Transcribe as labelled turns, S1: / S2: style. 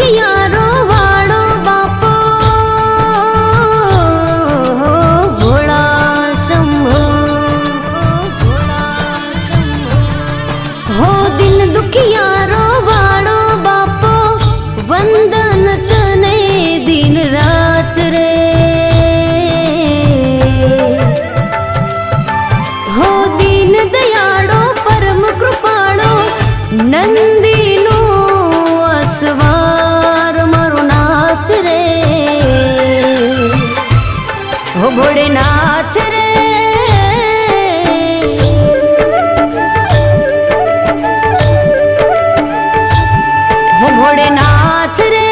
S1: હથિયારો વાળો બાપો. ભોળા શંભો હો દિન દુખિયારો વાળો બાપો, વંદન તને દિન રાત રે. હો દિન દયાળો, પરમ કૃપાળો, નંદી ભોળનાથ રે. ભોળનાથ રે.